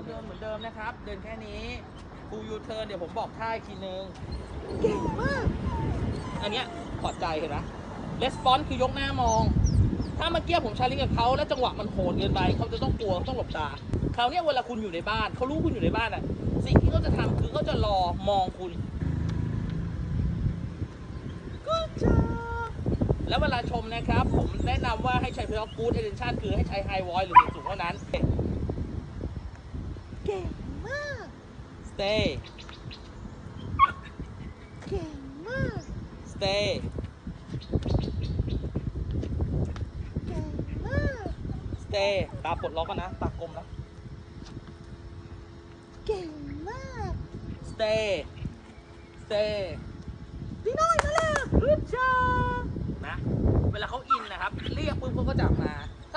นเหมือนเดิมนะครับ เดินแค่นี้ฟูยูเทิร์นเดี๋ยวผมบอกท่าอีกทีนึง เก่งมาก อันเนี้ยถอดใจเห็นไหมレスปอนคือยกหน้ามอง ถ้าเมื่อกี้ผมชาลิงกับเขาแล้วจังหวะมันโหดเกินไปเขาจะต้องกลัวต้องหลบตาคราวเนี้ยเวลาคุณอยู่ในบ้านเขารู้คุณอยู่ในบ้านอะ สิ่งที่เขาจะทำคือเขาจะรอมองคุณ Good job แล้วเวลาชมนะครับ ผมแนะนำว่าให้ใช้เพลง good attention คือให้ใช้ high voice หรือเสียงสูงเท่านั้น เก่งมาก stay เก่งมาก stay เก่งมาก stay ตาปลดล็อกกันนะ ตากลมนะ เก่งมาก stay stay พี่น้อยมาแล้ว good job นะ เวลาเขาอินนะครับ เรียกปุ๊บเขาก็จับมา